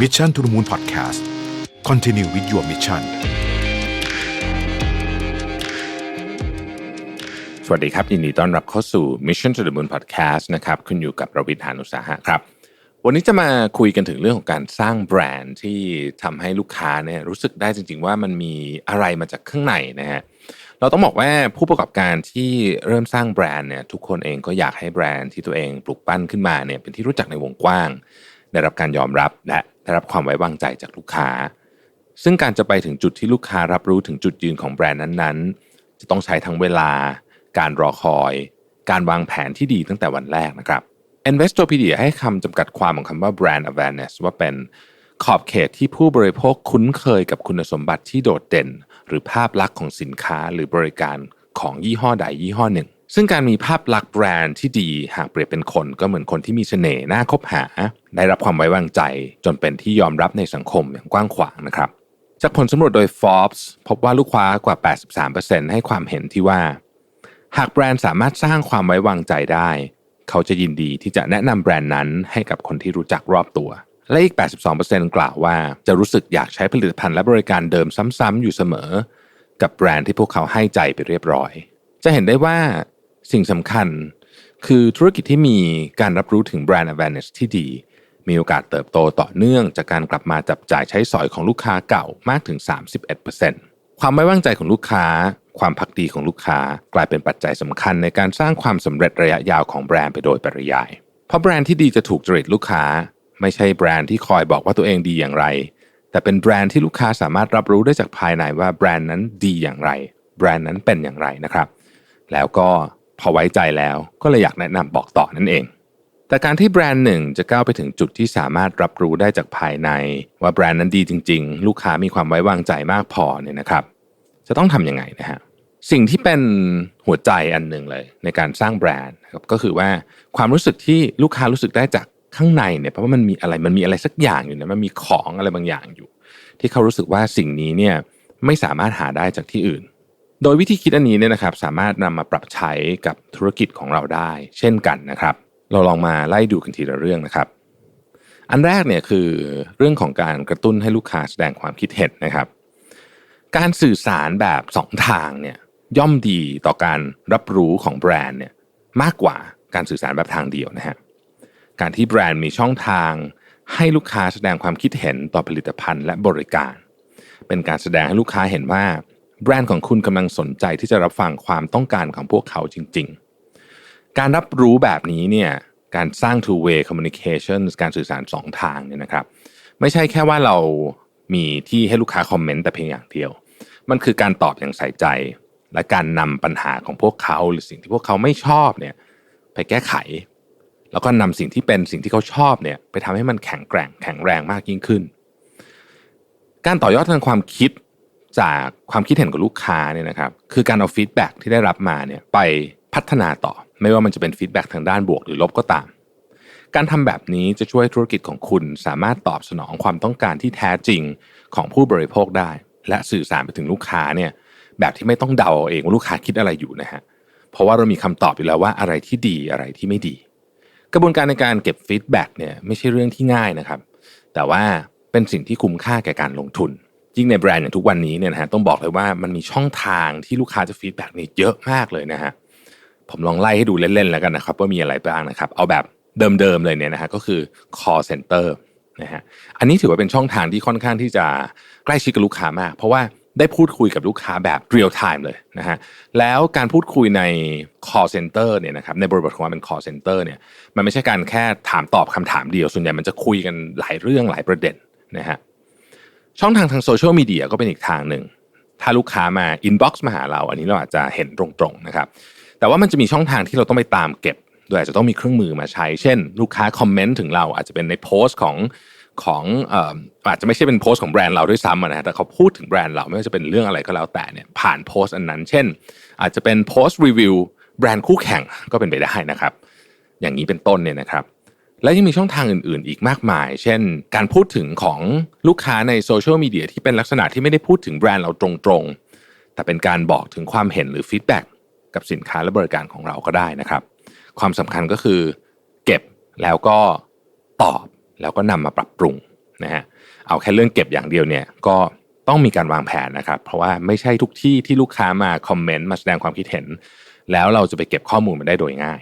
Mission to the Moon Podcast Continue with your mission สวัสดีครับ ยินดีต้อนรับเข้าสู่ Mission to the Moon Podcast นะครับคุณอยู่กับประวิทยานุสาหะครับ วันนี้จะมาคุยกันถึงเรื่องของการสร้างแบรนด์ที่ทำให้ลูกค้าเนี่ยรู้สึกได้จริง ๆ ว่ามันมีอะไรมาจากข้างในนะฮะเราต้องบอกว่าผู้ประกอบการที่เริ่มสร้างแบรนด์เนี่ยทุกคนเองก็อยากให้แบรนด์ที่ตัวเองปลูกปั้นขึ้นมาเนี่ยเป็นที่รู้จักในวงกว้าง ได้รับการยอมรับและ ได้รับความไว้วางใจจากลูกค้า ซึ่งการจะไปถึงจุดที่ลูกค้ารับรู้ถึงจุดยืนของแบรนด์นั้นๆ จะต้องใช้ทั้งเวลา การรอคอย การวางแผนที่ดีตั้งแต่วันแรกนะครับ Investopedia ให้คำจำกัดความของคำว่า brand awareness ว่าเป็นขอบเขตที่ผู้บริโภคคุ้นเคยกับคุณสมบัติที่โดดเด่น หรือภาพลักษณ์ของสินค้าหรือบริการของยี่ห้อใดยี่ห้อหนึ่ง ซึ่งการมีภาพลักษณ์แบรนด์ที่ดีหากเปรียบเป็นคนก็เหมือนคนที่มีเสน่ห์น่าคบหา ได้รับความไว้วางใจ จนเป็นที่ยอมรับในสังคมอย่างกว้างขวางนะครับ จากผลสำรวจโดย Forbes พบว่าลูกค้ากว่า 83%ให้ความเห็นที่ว่า หากแบรนด์สามารถสร้างความไว้วางใจได้ เขาจะยินดีที่จะแนะนำแบรนด์นั้นให้กับคนที่รู้จักรอบตัว และอีก 82%กล่าวว่าจะรู้สึกอยากใช้ผลิตภัณฑ์และบริการเดิมซ้ำๆอยู่เสมอ กับแบรนด์ที่พวกเขาให้ใจไปเรียบร้อย จะเห็นได้ว่า สิ่งสำคัญคือธุรกิจที่มีการรับรู้ถึงแบรนด์ awareness ที่ดี มีโอกาสเติบโตต่อเนื่องจากการกลับมาจับจ่ายใช้สอยของลูกค้าเก่ามากถึง 31%ความไว้วางใจของลูกค้า ความพักดีของลูกค้ากลายเป็นปัจจัยสำคัญในการสร้างความสำเร็จระยะยาวของแบรนด์ไปโดยปริยาย เพราะแบรนด์ที่ดีจะถูกจริตลูกค้า ไม่ใช่แบรนด์ที่คอยบอกว่าตัวเองดีอย่างไร แต่เป็นแบรนด์ที่ลูกค้าสามารถรับรู้ได้จากภายในว่าแบรนด์นั้นดีอย่างไร แบรนด์นั้นเป็นอย่างไรนะครับ แล้วก็ พอไว้ใจแล้วก็เลยอยากแนะนำบอกต่อนั่นเอง แต่การที่แบรนด์หนึ่งจะก้าวไปถึงจุดที่สามารถรับรู้ได้จากภายใน ว่าแบรนด์นั้นดีจริง ๆ ลูกค้ามีความไว้วางใจมากพอเนี่ยนะครับ จะต้องทำยังไงนะฮะสิ่งที่เป็นหัวใจอันหนึ่งเลย ในการสร้างแบรนด์นะครับก็คือว่าความรู้สึกที่ลูกค้ารู้สึกได้จากข้างในเนี่ยเพราะว่ามันมีอะไรมันมีอะไรสักอย่างอยู่นะมันมีของอะไรบางอย่างอยู่ ที่เขารู้สึกว่าสิ่งนี้เนี่ยไม่สามารถหาได้จากที่อื่น โดยวิธีคิดอันนี้เนี่ยนะครับสามารถนำมาปรับใช้กับธุรกิจของเราได้ เช่นกันนะครับ เราลองมาไล่ดูกันทีละเรื่องนะครับ อันแรกเนี่ยคือเรื่องของการกระตุ้นให้ลูกค้าแสดงความคิดเห็นนะครับ การสื่อสารแบบสองทางเนี่ยย่อมดีต่อการรับรู้ของแบรนด์เนี่ยมากกว่าการสื่อสารแบบทางเดียวนะฮะการที่แบรนด์มีช่องทางให้ลูกค้าแสดงความคิดเห็นต่อผลิตภัณฑ์และบริการ เป็นการแสดงให้ลูกค้าเห็นว่า แบรนด์ของคุณกำลังสนใจที่จะรับฟังความต้องการของพวกเขาจริง ๆ การรับรู้แบบนี้เนี่ยการสร้าง two way communication การสื่อสารสองทางเนี่ยนะครับ ไม่ใช่แค่ว่าเรามีที่ให้ลูกค้าคอมเมนต์แต่เพียงอย่างเดียว มันคือการตอบอย่างใส่ใจ และการนำปัญหาของพวกเขาหรือสิ่งที่พวกเขาไม่ชอบเนี่ยไปแก้ไข แล้วก็นำสิ่งที่เป็นสิ่งที่เขาชอบเนี่ยไปทำให้มันแข็งแกร่งแข็งแรงมากยิ่งขึ้น การต่อยอดทางความคิด จากความคิดเห็นของลูกค้าเนี่ยนะครับคือการเอาฟีดแบ็ที่ได้รับมาเนี่ยไปพัฒนาต่อ ไม่ว่ามันจะเป็นฟีดแบ็ทางด้านบวกหรือลบก็ตาม การทำแบบนี้จะช่วยธุรกิจของคุณสามารถตอบสนองความต้องการที่แท้จริงของผู้บริโภคได้ และสื่อสารไปถึงลูกค้าเนี่ยแบบที่ไม่ต้องเดาเองว่าลูกค้าคิดอะไรอยู่นะฮะเพราะว่าเรามีคำตอบอยู่แล้วว่าอะไรที่ดีอะไรที่ไม่ดี กระบวนการในการเก็บฟีดแบ็กเนี่ยไม่ใช่เรื่องที่ง่ายนะครับ แต่ว่าเป็นสิ่งที่คุ้มค่าแก่การลงทุน ยิ่งในแบรนด์อย่างทุกวันนี้เนี่ยนะฮะต้องบอกเลยว่ามันมีช่องทางที่ลูกค้าจะฟีดแบ็กนี่เยอะมากเลยนะฮะผมลองไล่ให้ดูเล่นๆแล้วกันนะครับว่ามีอะไรบ้างนะครับ เอาแบบเดิมๆเลยเนี่ยนะฮะก็คือ call center นะฮะอันนี้ถือว่าเป็นช่องทางที่ค่อนข้างที่จะใกล้ชิดกับลูกค้ามาก เพราะว่าได้พูดคุยกับลูกค้าแบบ real time เลยนะฮะแล้วการพูดคุยใน call center เนี่ยนะครับในบริบทของมันเป็น call center เนี่ยมันไม่ใช่การแค่ถามตอบคำถามเดียว ส่วนใหญ่มันจะคุยกันหลายเรื่องหลายประเด็นนะฮะ ช่องทางทางโซเชียลมีเดียก็เป็นอีกทางหนึ่ง ถ้าลูกค้ามา inbox มาหาเรา อันนี้เราอาจจะเห็นตรงๆนะครับ แต่ว่ามันจะมีช่องทางที่เราต้องไปตามเก็บ โดยอาจจะต้องมีเครื่องมือมาใช้ เช่น ลูกค้าคอมเมนต์ถึงเราอาจจะเป็นในโพสต์ของของอาจจะไม่ใช่เป็นโพสต์ของแบรนด์เราด้วยซ้ำนะฮะแต่เขาพูดถึงแบรนด์เราไม่ว่าจะเป็นเรื่องอะไรก็แล้วแต่เนี่ยผ่านโพสต์อันนั้น เช่น อาจจะเป็นโพสต์รีวิวแบรนด์คู่แข่งก็เป็นไปได้นะครับ อย่างนี้เป็นต้นเนี่ยนะครับ และยังมีช่องทางอื่นๆ อีกมากมาย เช่น การพูดถึงของลูกค้าในโซเชียลมีเดียที่เป็นลักษณะที่ไม่ได้พูดถึงแบรนด์เราตรงๆ แต่เป็นการบอกถึงความเห็นหรือฟีดแบ็กกับสินค้าและบริการของเราก็ได้นะครับ ความสำคัญก็คือ เก็บแล้วก็ตอบแล้วก็นำมาปรับปรุงนะฮะเอาแค่เรื่องเก็บอย่างเดียวเนี่ยก็ต้องมีการวางแผนนะครับ เพราะว่าไม่ใช่ทุกที่ที่ลูกค้ามาคอมเมนต์มาแสดงความคิดเห็น แล้วเราจะไปเก็บข้อมูลมาได้โดยง่าย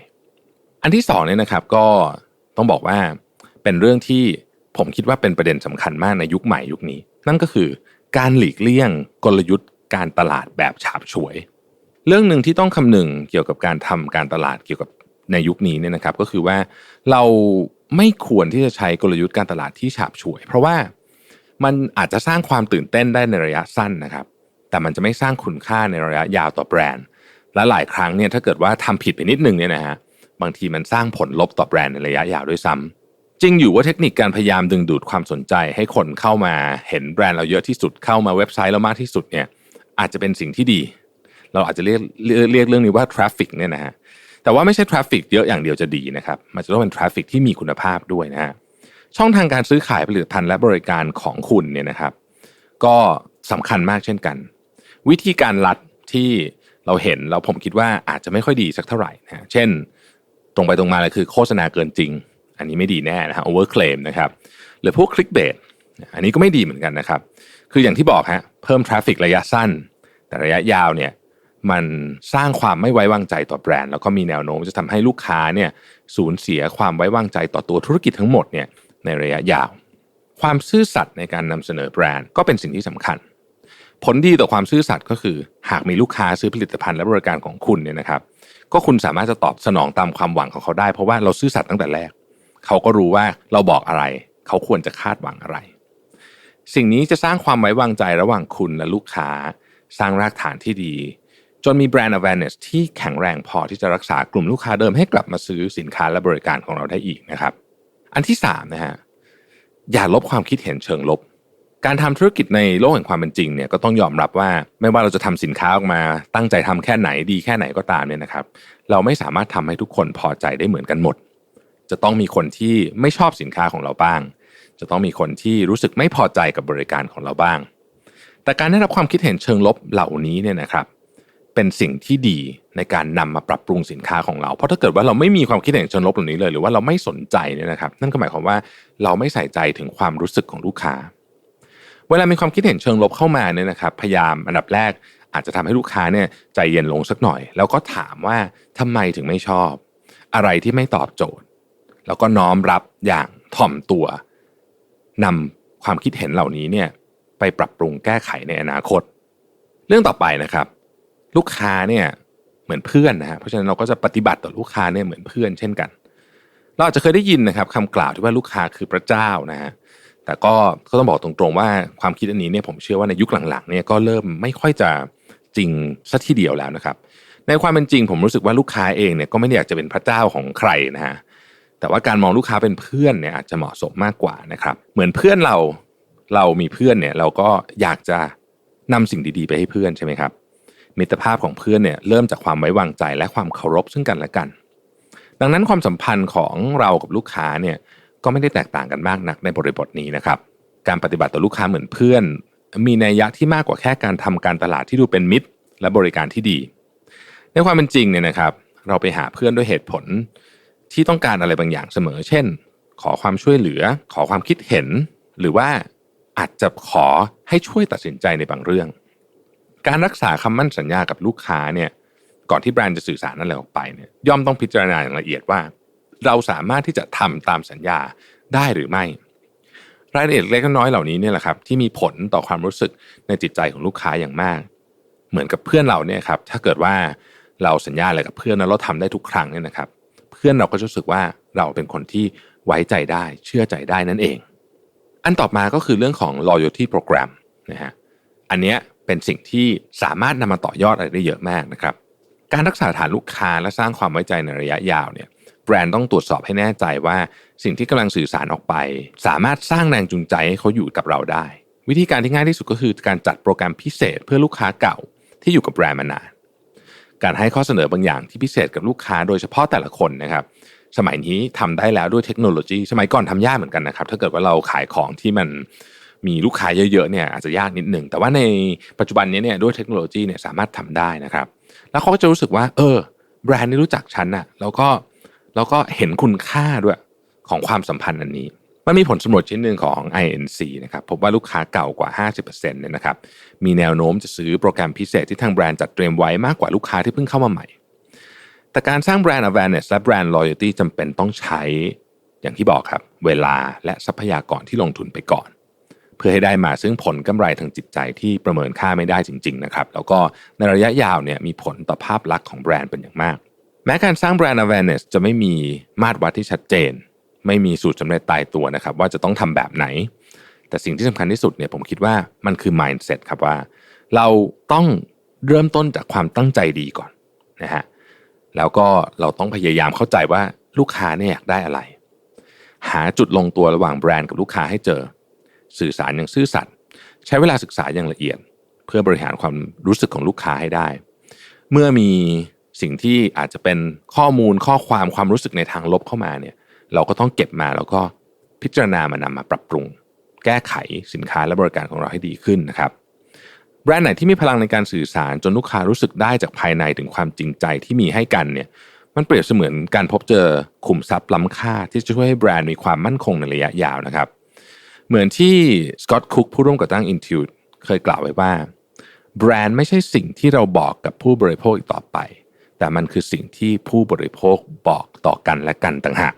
อันที่สองเนี่ยนะครับก็ ต้องบอกว่าเป็นเรื่องที่ผมคิดว่าเป็นประเด็นสำคัญมากในยุคใหม่ยุคนี้ นั่นก็คือการหลีกเลี่ยงกลยุทธ์การตลาดแบบฉาบฉวย เรื่องหนึ่งที่ต้องคำนึงเกี่ยวกับการทำการตลาดเกี่ยวกับในยุคนี้เนี่ยนะครับ ก็คือว่าเราไม่ควรที่จะใช้กลยุทธ์การตลาดที่ฉาบฉวย เพราะว่ามันอาจจะสร้างความตื่นเต้นได้ในระยะสั้นนะครับ แต่มันจะไม่สร้างคุณค่าในระยะยาวต่อแบรนด์และหลายครั้งเนี่ยถ้าเกิดว่าทำผิดไปนิดนึงเนี่ยนะฮะ บางทีมันสร้างผลลบต่อแบรนด์ในระยะยาวด้วยซ้ำจริงอยู่ว่าเทคนิคการพยายามดึงดูดความสนใจ ให้คนเข้ามาเห็นแบรนด์เราเยอะที่สุดเข้ามาเว็บไซต์เรามากที่สุดเนี่ยอาจจะเป็นสิ่งที่ดี เราอาจจะเรียกเรียกเรื่องนี้ว่าทราฟฟิกเนี่ยนะฮะแต่ว่าไม่ใช่ทราฟฟิกเยอะอย่างเดียวจะดีนะครับมันจะต้องเป็นทราฟฟิกที่มีคุณภาพด้วยนะฮะช่องทางการซื้อขายผลิตภัณฑ์และบริการของคุณเนี่ยนะครับ ก็สำคัญมากเช่นกัน วิธีการลัดที่เราเห็นเราผมคิดว่าอาจจะไม่ค่อยดีสักเท่าไหร่นะเช่น ตรงไปตรงมาเลยคือโฆษณาเกินจริง อันนี้ไม่ดีแน่นะฮะ over claim นะครับหรือพวก clickbait อันนี้ก็ไม่ดีเหมือนกันนะครับ คืออย่างที่บอกฮะเพิ่มทราฟฟิกระยะสั้น แต่ระยะยาวเนี่ยมันสร้างความไม่ไว้วางใจต่อแบรนด์ แล้วก็มีแนวโน้มจะทำให้ลูกค้าเนี่ยสูญเสียความไว้วางใจต่อตัวธุรกิจทั้งหมดเนี่ยในระยะยาว ความซื่อสัตย์ในการนำเสนอแบรนด์ก็เป็นสิ่งที่สำคัญ ผลดีต่อความซื่อสัตย์ก็คือ หากมีลูกค้าซื้อผลิตภัณฑ์และบริการของคุณเนี่ยนะครับ ก็คุณสามารถจะตอบสนองตามความหวังของเขาได้ เพราะว่าเราซื่อสัตย์ตั้งแต่แรก เขาก็รู้ว่าเราบอกอะไร เขาควรจะคาดหวังอะไร สิ่งนี้จะสร้างความไว้วางใจระหว่างคุณและลูกค้า สร้างรากฐานที่ดี จนมีแบรนด์ awareness ที่แข็งแรงพอที่จะรักษากลุ่มลูกค้าเดิมให้กลับมาซื้อสินค้าและบริการของเราได้อีกนะครับ อันที่สามนะฮะอย่าลบความคิดเห็นเชิงลบ การทำธุรกิจในโลกแห่งความเป็นจริงเนี่ยก็ต้องยอมรับว่าไม่ว่าเราจะทำสินค้าออกมาตั้งใจทำแค่ไหนดีแค่ไหนก็ตามเนี่ยนะครับ เราไม่สามารถทำให้ทุกคนพอใจได้เหมือนกันหมด จะต้องมีคนที่ไม่ชอบสินค้าของเราบ้าง จะต้องมีคนที่รู้สึกไม่พอใจกับบริการของเราบ้าง แต่การได้รับความคิดเห็นเชิงลบเหล่านี้เนี่ยนะครับ เป็นสิ่งที่ดีในการนำมาปรับปรุงสินค้าของเรา เพราะถ้าเกิดว่าเราไม่มีความคิดเห็นเชิงลบเหล่านี้เลย หรือว่าเราไม่สนใจเนี่ยนะครับ นั่นก็หมายความว่าเราไม่ใส่ใจถึงความรู้สึกของลูกค้า เวลามีความคิดเห็นเชิงลบเข้ามาเนี่ยนะครับพยายามอันดับแรกอาจจะทำให้ลูกค้าเนี่ยใจเย็นลงสักหน่อย แล้วก็ถามว่าทำไมถึงไม่ชอบ อะไรที่ไม่ตอบโจทย์ แล้วก็น้อมรับอย่างถ่อมตัวนำความคิดเห็นเหล่านี้เนี่ยไปปรับปรุงแก้ไขในอนาคต เรื่องต่อไปนะครับ ลูกค้าเนี่ยเหมือนเพื่อนนะฮะเพราะฉะนั้นเราก็จะปฏิบัติต่อลูกค้าเนี่ยเหมือนเพื่อนเช่นกัน เราอาจจะเคยได้ยินนะครับคำกล่าวที่ว่าลูกค้าคือพระเจ้านะฮะ แต่ก็ก็ต้องบอกตรงๆว่าความคิดอันนี้เนี่ยผมเชื่อว่าในยุคหลังๆเนี่ยก็เริ่มไม่ค่อยจะจริงสัทีเดียวแล้วนะครับ ในความเป็นจริงผมรู้สึกว่าลูกค้าเองเนี่ยก็ไม่ได้อยากจะเป็นพระเจ้าของใครนะฮะแต่ว่าการมองลูกค้าเป็นเพื่อนเนี่ยอาจจะเหมาะสมมากกว่านะครับ เหมือนเพื่อนเราเรามีเพื่อนเนี่ยเราก็อยากจะนำสิ่งดีๆ ไปให้เพื่อนใช่ไหมครับมิตรภาพของเพื่อนเนี่ยเริ่มจากความไว้วางใจและความเคารพซึ่งกันและกัน ดังนั้นความสัมพันธ์ของเรากับลูกค้าเนี่ย ก็ไม่ได้แตกต่างกันมากนักในบริบทนี้นะครับ การปฏิบัติต่อลูกค้าเหมือนเพื่อน มีนัยยะที่มากกว่าแค่การทำการตลาดที่ดูเป็นมิตร และบริการที่ดี ในความเป็นจริงเนี่ยนะครับ เราไปหาเพื่อนด้วยเหตุผลที่ต้องการอะไรบางอย่างเสมอ เช่น ขอความช่วยเหลือ ขอความคิดเห็น หรือว่าอาจจะขอให้ช่วยตัดสินใจในบางเรื่อง การรักษาคำมั่นสัญญากับลูกค้าเนี่ย ก่อนที่แบรนด์จะสื่อสารนั่นแหละออกไปเนี่ย ย่อมต้องพิจารณาอย่างละเอียดว่า เราสามารถที่จะทำตามสัญญาได้หรือไม่ รายละเอียดเล็กน้อยเหล่านี้เนี่ยแหละครับที่มีผลต่อความรู้สึกในจิตใจของลูกค้าอย่างมาก เหมือนกับเพื่อนเราเนี่ยครับถ้าเกิดว่าเราสัญญาอะไรกับเพื่อนแล้วเราทำได้ทุกครั้งเนี่ยนะครับ เพื่อนเราก็จะรู้สึกว่าเราเป็นคนที่ไว้ใจได้เชื่อใจได้นั่นเอง อันต่อมาก็คือเรื่องของ loyalty program นะฮะอันเนี้ยเป็นสิ่งที่สามารถนำมาต่อยอดอะไรได้เยอะมากนะครับ การรักษาฐานลูกค้าและสร้างความไว้ใจในระยะยาวเนี่ย แบรนด์ต้องตรวจสอบให้แน่ใจว่า สิ่งที่กำลังสื่อสารออกไป สามารถสร้างแรงจูงใจให้เขาอยู่กับเราได้ วิธีการที่ง่ายที่สุดก็คือการจัดโปรแกรมพิเศษเพื่อลูกค้าเก่าที่อยู่กับแบรนด์มานานการให้ข้อเสนอบางอย่างที่พิเศษกับลูกค้าโดยเฉพาะแต่ละคนนะครับ สมัยนี้ทำได้แล้วด้วยเทคโนโลยี สมัยก่อนทำยากเหมือนกันนะครับ ถ้าเกิดว่าเราขายของที่มันมีลูกค้าเยอะๆเนี่ยอาจจะยากนิดหนึ่งแต่ว่าในปัจจุบันนี้เนี่ยด้วยเทคโนโลยีเนี่ยสามารถทำได้นะครับ แล้วเขาก็จะรู้สึกว่า เออ แบรนด์นี้รู้จักฉันนะแล้วก็ แล้วก็เห็นคุณค่าด้วยของความสัมพันธ์อันนี้ มันมีผลสำรวจชิ้นหนึ่งของ INC นะครับพบว่าลูกค้าเก่ากว่า 50%เนี่ยนะครับมีแนวโน้มจะซื้อโปรแกรมพิเศษที่ทางแบรนด์จัดเตรียมไว้มากกว่าลูกค้าที่เพิ่งเข้ามาใหม่ แต่การสร้างแบรนด์ awareness และแบรนด์ loyalty จำเป็นต้องใช้อย่างที่บอกครับ เวลาและทรัพยากรที่ลงทุนไปก่อน เพื่อให้ได้มาซึ่งผลกำไรทางจิตใจที่ประเมินค่าไม่ได้จริง ๆ นะครับ แล้วก็ในระยะยาวเนี่ยมีผลต่อภาพลักษณ์ของแบรนด์เป็นอย่างมาก ม้การสร้างแบรนด์ awareness จะไม่มีมาตรวัดที่ชัดเจน ไม่มีสูตรสำเร็จตายตัวนะครับ ว่าจะต้องทำแบบไหน แต่สิ่งที่สำคัญที่สุดเนี่ยผมคิดว่ามันคือ mindset ครับว่า เราต้องเริ่มต้นจากความตั้งใจดีก่อนนะฮะแล้วก็เราต้องพยายามเข้าใจว่าลูกค้าเนี่ยอยากได้อะไร หาจุดลงตัวระหว่างแบรนด์กับลูกค้าให้เจอ สื่อสารอย่างซื่อสัตย์ใช้เวลาศึกษาอย่างละเอียด เพื่อบริหารความรู้สึกของลูกค้าให้ได้ เมื่อมี สิ่งที่อาจจะเป็นข้อมูลข้อความความรู้สึกในทางลบเข้ามาเนี่ย เราก็ต้องเก็บมาแล้วก็พิจารณามานำมาปรับปรุง แก้ไขสินค้าและบริการของเราให้ดีขึ้นนะครับ แบรนด์ไหนที่มีพลังในการสื่อสารจนลูกค้ารู้สึกได้จากภายในถึงความจริงใจที่มีให้กันเนี่ย มันเปรียบเสมือนการพบเจอขุมทรัพย์ล้ำค่า ที่จะช่วยให้แบรนด์มีความมั่นคงในระยะยาวนะครับ เหมือนที่สกอตต์คุกผู้ร่วมก่อตั้ง Intuit เคยกล่าวไว้ว่า แบรนด์ไม่ใช่สิ่งที่เราบอกกับผู้บริโภคอีกต่อไป แต่มันคือสิ่งที่ผู้บริโภคบอกต่อกันและกันต่างหาก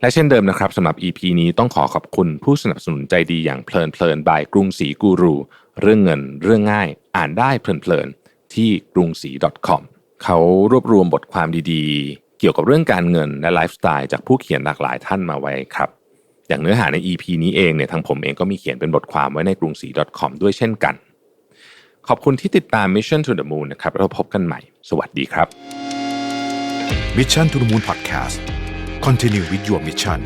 และเช่นเดิมนะครับสำหรับ EP นี้ต้องขอขอบคุณผู้สนับสนุนใจดีอย่างเพลินเพลินบายกรุงศรีกูรู เรื่องเงินเรื่องง่าย อ่านได้เพลินเพลินที่กรุงศรี .com เขารวบรวมบทความดีๆ เกี่ยวกับเรื่องการเงินและไลฟ์สไตล์จากผู้เขียนหลากหลายท่านมาไว้ครับ อย่างเนื้อหาใน EP นี้เองเนี่ยทางผมเองก็มีเขียนเป็นบทความไว้ในกรุงศรี .com ด้วยเช่นกัน ขอบคุณที่ติดตาม Mission to the Moon นะครับเราพบกันใหม่ สวัสดีครับ Mission to the Moon Podcast Continue with your mission